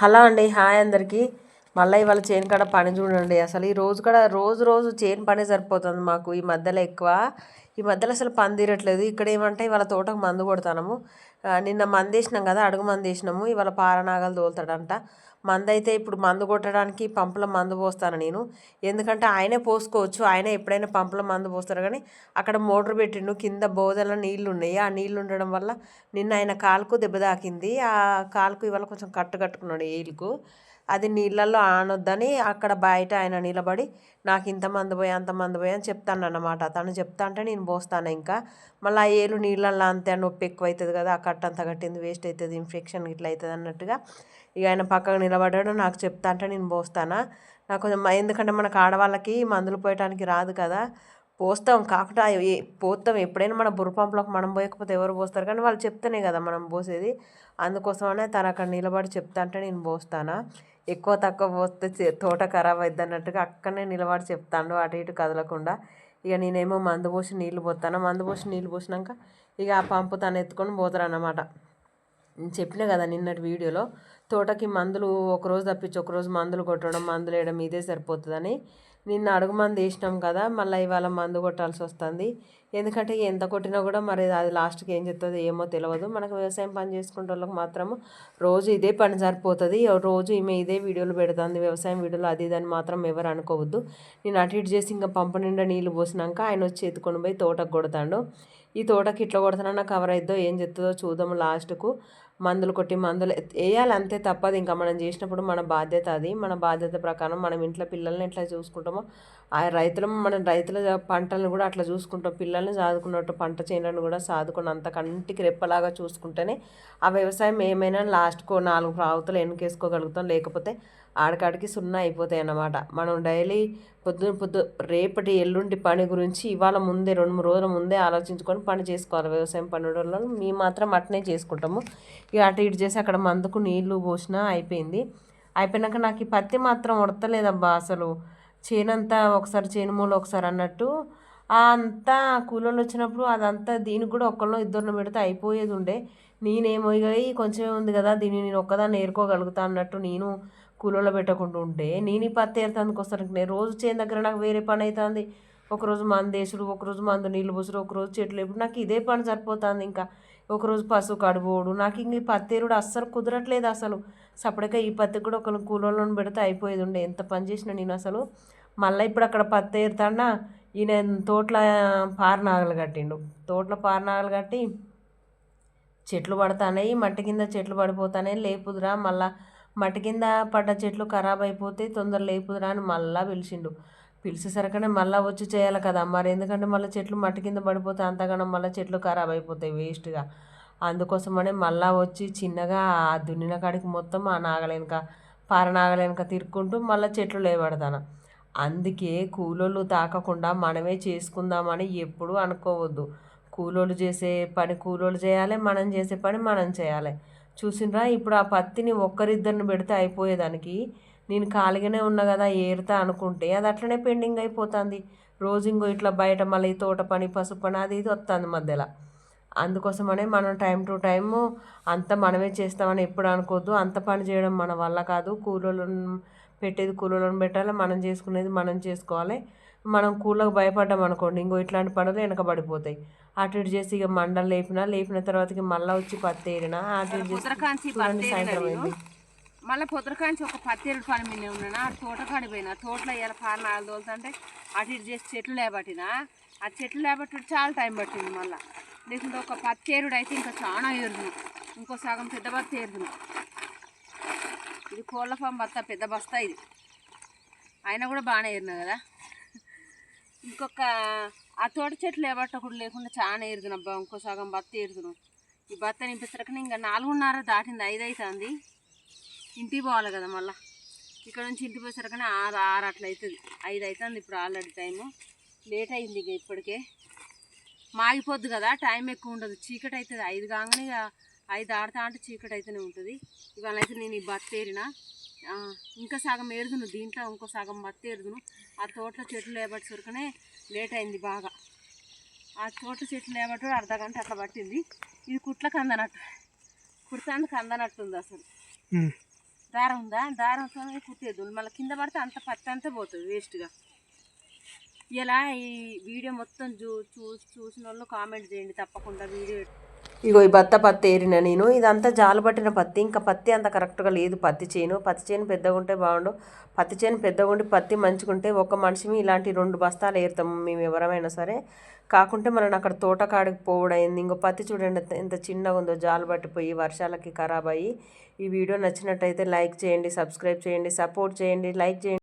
Hello అండి hi అందరికీ. మళ్ళీ ఇవాళ చేను కాడ పని చూడండి. అసలు ఈ రోజు కూడా రోజు రోజు చేను పని సరిపోతుంది మాకు ఈ మధ్యలో ఎక్కువ. ఈ మధ్యలో అసలు పని తీరట్లేదు. ఇక్కడ ఏమంటే ఇవాళ తోటకు మందు కొడతాము నిన్న మంది వేసినాం కదా అడుగు మంది వేసినాము ఇవాళ పారనాగాలు తోలుతాడంట. మందు అయితే ఇప్పుడు మందు కొట్టడానికి పంపుల మందు పోస్తాను నేను. ఎందుకంటే ఆయనే పోసుకోవచ్చు ఆయన ఎప్పుడైనా పంపుల మందు పోస్తారు. కానీ అక్కడ మోటార్ పెట్టిండు కింద బోధల నీళ్ళు ఉన్నాయి ఆ నీళ్ళు ఉండడం వల్ల నిన్న ఆయన కాలుకు దెబ్బ తాకింది. ఆ కాలుకు ఇవాళ కొంచెం కట్టు కట్టుకున్నాడు ఏలుకు. అది నీళ్ళల్లో ఆనొద్దని అక్కడ బయట ఆయన నిలబడి నాకు ఇంత మంది పోయి అంత మంది పోయి అని చెప్తాను అన్నమాట తను చెప్తా అంటే నేను పోస్తాను ఇంకా. మళ్ళీ ఆ ఏలు నీళ్ళల్లో అంతే నొప్పి ఎక్కువ అవుతుంది కదా ఆ కట్ట అంతా కట్టింది వేస్ట్ అవుతుంది ఇన్ఫెక్షన్ ఇట్లా అవుతుంది అన్నట్టుగా. ఇక ఆయన పక్కకు నిలబడ్డాడు నాకు చెప్తా అంటే నేను పోస్తానా? నాకు కొంచెం ఎందుకంటే మనకు ఆడవాళ్ళకి మందులు పోయటానికి రాదు కదా. పోస్తాం కాకుండా పోస్తాం ఎప్పుడైనా మన బుర్రపంపులకు మనం పోయకపోతే ఎవరు పోస్తారు? కానీ వాళ్ళు చెప్తేనే కదా మనం పోసేది. అందుకోసమనే తను అక్కడ నిలబడి చెప్తా అంటే నేను పోస్తానా? ఎక్కువ తక్కువ పోస్తే తోట ఖరాబ్ అవుద్ది అన్నట్టుగా అక్కడనే నిలబడి చెప్తాడు. అటు ఇటు కదలకుండా. ఇక నేనేమో మందు పోసి నీళ్ళు పోతాను? మందు పోసి నీళ్ళు పోసినాక ఇక ఆ పంపు తను ఎత్తుకొని పోతారు అన్నమాట నేను చెప్పిన కదా నిన్నటి వీడియోలో తోటకి మందులు ఒకరోజు తప్పించి ఒకరోజు మందులు కొట్టడం మందులు వేయడం ఇదే సరిపోతుందని. నిన్న అడుగు మందు వేసినాం కదా మళ్ళీ ఇవాళ మందు కొట్టాల్సి వస్తుంది. ఎందుకంటే ఎంత కొట్టినా కూడా మరి అది లాస్ట్కి ఏం చెప్తుందో ఏమో తెలియదు మనకు వ్యవసాయం పని చేసుకునే వాళ్ళకి మాత్రము రోజు ఇదే పని సరిపోతుంది. రోజు ఈమె ఇదే వీడియోలు పెడుతుంది వ్యవసాయం వీడియోలు అది ఇది అని మాత్రం ఎవరు అనుకోవద్దు. నేను అటు ఇటు చేసి ఇంకా పంపు నిండా నీళ్ళు పోసినాక ఆయన వచ్చి ఎత్తుకొని పోయి తోటకు కొడతాడు. ఈ తోటకి ఇట్లా కొడుతున్నా కవర్ అయిద్దో ఏం చెప్తుందో చూద్దాము లాస్ట్కు. మందులు కొట్టి మందులు వేయాలి అంతే తప్పదు. ఇంకా మనం చేసినప్పుడు మన బాధ్యత అది. మన బాధ్యత ప్రకారం మనం ఇంట్లో పిల్లల్ని ఎట్లా చూసుకుంటామో ఆ రైతులు మన రైతుల పంటలను కూడా అట్లా చూసుకుంటాం. పిల్లల్ని సాదుకున్నట్టు పంట చేనులను కూడా సాదుకుని అంత కంటికి రెప్పలాగా చూసుకుంటేనే ఆ వ్యవసాయం ఏమైనా లాస్ట్కు నాలుగు రావుతలు ఎన్నికేసుకోగలుగుతాం లేకపోతే ఆడకాడికి సున్నా అయిపోతాయి అన్నమాట. మనం డైలీ పొద్దున పొద్దు రేపటి ఎల్లుండి పని గురించి ఇవాళ ముందే రెండు మూడు రోజుల ముందే ఆలోచించుకొని పని చేసుకోవాలి. వ్యవసాయం పనులలో మేము మాత్రం అట్నే చేసుకుంటాము. ఇక అటు ఇటు చేసి అక్కడ మందుకు నీళ్ళు పోసినా అయిపోయింది. అయిపోయినాక నాకు ఈ పత్తి మాత్రం ఉడతలేదబ్బా అసలు. చేనంతా ఒకసారి చేను మూల ఒకసారి అన్నట్టు. అంతా కూలోళ్ళు వచ్చినప్పుడు అదంతా దీనికి కూడా ఒకళ్ళు ఇద్దరిని పెడితే అయిపోయేది ఉండే. నేనేమో ఇక కొంచెమే ఉంది కదా దీన్ని నేను ఒక్కదాన్ని నేర్కోగలుగుతా అన్నట్టు నేను కూలోళ్ళు పెట్టకుండా ఉంటే నేను ఈ పత్తి ఏరుతానికి వస్తాను నేను రోజు చేను దగ్గర నాకు వేరే పని అవుతుంది ఒకరోజు మందు వేసుడు ఒకరోజు మందు నీళ్ళు పోసుడు ఒకరోజు చెట్లు ఇప్పుడు నాకు ఇదే పని సరిపోతుంది ఇంకా. ఒకరోజు పశువు కడుబోడు నాకు ఇంక ఈ పత్తి ఏరుడు అస్సలు కుదరట్లేదు అసలు. సపరేట్గా ఈ పత్తి కూడా ఒకరిని కూలోళ్ళని పెడితే అయిపోయేది ఉండే. ఎంత పని చేసిన నేను అసలు. మళ్ళీ ఇప్పుడు అక్కడ పత్తి ఏరుతాడా ఈయన తోటల పారనాగలు కట్టిండు. తోటలో పారనాగలు కట్టి చెట్లు పడతానే మట్టి కింద చెట్లు పడిపోతానే లేపుదురా మళ్ళా మట్టి కింద పడ్డ చెట్లు ఖరాబ్ అయిపోతే తొందర లేపుదురా అని మళ్ళా పిలిచిండు. పిలిచేసరికనే మళ్ళీ వచ్చి చేయాలి కదా మరి. ఎందుకంటే మళ్ళీ చెట్లు మట్టి కింద పడిపోతే అంతగానం మళ్ళీ చెట్లు ఖరాబ్ అయిపోతాయి వేస్ట్గా. అందుకోసమనే మళ్ళా వచ్చి చిన్నగా ఆ దున్నిన కాడికి మొత్తం ఆ నాగలేనక పార నాగలేనక తిరుక్కుంటూ మళ్ళీ చెట్లు లేబడతాను అందుకే కూలోళ్ళు తాకకుండా మనమే చేసుకుందామని ఎప్పుడూ అనుకోవద్దు. కూలోళ్ళు చేసే పని కూలోళ్ళు చేయాలి మనం చేసే పని మనం చేయాలి. చూసినరా ఇప్పుడు ఆ పత్తిని ఒక్కరిద్దరిని పెడితే అయిపోయేదానికి. నేను ఖాళీగానే ఉన్నా కదా ఏరుతా అనుకుంటే అది అట్లనే పెండింగ్ అయిపోతుంది. రోజు ఇంకో ఇట్లా బయట మళ్ళీ తోట పని పసుపు పని అది ఇది వస్తుంది మధ్యలో. అందుకోసమనే మనం టైం టు టైము అంత మనమే చేస్తామని ఎప్పుడు అనుకోవద్దు అంత పని చేయడం మన వల్ల కాదు. కూలోళ్ళను పెట్టేది కూలోళ్ళని పెట్టాలి మనం చేసుకునేది మనం చేసుకోవాలి. మనం కూలకు భయపడ్డాం అనుకోండి ఇంకో ఇట్లాంటి పనులు వెనకబడిపోతాయి అటు ఇటు చేసి ఇక మండలు లేపినా లేపిన తర్వాతకి మళ్ళీ వచ్చి పత్తి ఏరినా అటు ఇటు చేసి సాయంత్రం అయింది. మళ్ళీ పొద్దురకాంచి ఒక పత్తేరు పని మీద ఉన్నాను ఆ తోట కాడిపోయినా తోటలో ఇలా పార నాలుగు తోలుతుంటే అటు ఇటు చేసి చెట్లు లేబట్టినా ఆ చెట్లు లేబట్టి చాలా టైం పట్టింది మళ్ళీ. లేకుంటే ఒక పత్తేరుడు అయితే ఇంకా చాలా ఏరుదును. ఇంకో సగం పెద్ద బత్త ఏరుదును. ఇది కోళ్ళ ఫామ్ బత్త పెద్ద బస్తా ఇది. అయినా కూడా బాగానే ఏరినా కదా. ఇంకొక ఆ తోట చెట్లు లేబట్టకుండా లేకుండా చాలా ఏరుదును అబ్బా ఇంకో సగం బత్త ఏరుదును ఈ బత్త నింపేసరికి ఇంకా నాలుగున్నర దాటింది ఐదు అవుతుంది ఇంటికి పోవాలి కదా మళ్ళీ. ఇక్కడ నుంచి ఇంటికి పోయేసరికి ఆరు ఆరు అట్లా అవుతుంది ఐదు అవుతుంది ఇప్పుడు ఆల్రెడీ టైము. లేట్ అయింది ఇక ఇప్పటికే. మాగిపోద్ది కదా టైం ఎక్కువ ఉండదు. చీకటి అవుతుంది ఐదు కాగానే ఇక ఐదు ఆడతా అంటే చీకటి అయితేనే ఉంటుంది. ఇవాళ అయితే నేను ఈ బత్త ఏరిన ఆ, ఇంకా సగం ఏరుదును దీంట్లో ఇంకో సగం బత్త ఏరుదును. ఆ తోటలో చెట్లు లేబట్టేసరికనే లేట్ అయింది బాగా. ఆ తోట చెట్లు లేబట్టు అర్ధ గంట అట్లా పట్టింది. ఇది కుట్లకు అందనట్టు కుడతానికి అందనట్టుంది అసలు. దారం ఉందా? దారంతో కుట్టేద్దు మళ్ళీ కింద పడితే అంత పత్తి అంతా పోతుంది వేస్ట్గా ఇలా ఈ వీడియో మొత్తం చూ చూసి చూసిన వాళ్ళు కామెంట్ చేయండి తప్పకుండా వీడియో. ఇగో ఈ బత్త పత్తి ఏరిన నేను. ఇదంతా జాలు పట్టిన పత్తి. ఇంకా పత్తి అంత కరెక్ట్గా లేదు పత్తి చేను. పత్తి చేను పెద్దగా ఉంటే బాగుండు. పత్తి చేను పెద్దగా ఉండి పత్తి మంచిగుంటే ఒక మనిషిని ఇలాంటి రెండు బస్తాలు ఏరుతాము మేము ఎవరమైనా సరే. కాకుంటే మనం అక్కడ తోటకాడికి పోవడైంది. ఇంకో పత్తి చూడండి ఎంత చిన్నగా ఉందో. జాలు పట్టిపోయి వర్షాలకి ఖరాబ్ అయ్యి. ఈ వీడియో నచ్చినట్టయితే లైక్ చేయండి సబ్స్క్రైబ్ చేయండి సపోర్ట్ చేయండి లైక్ చేయండి.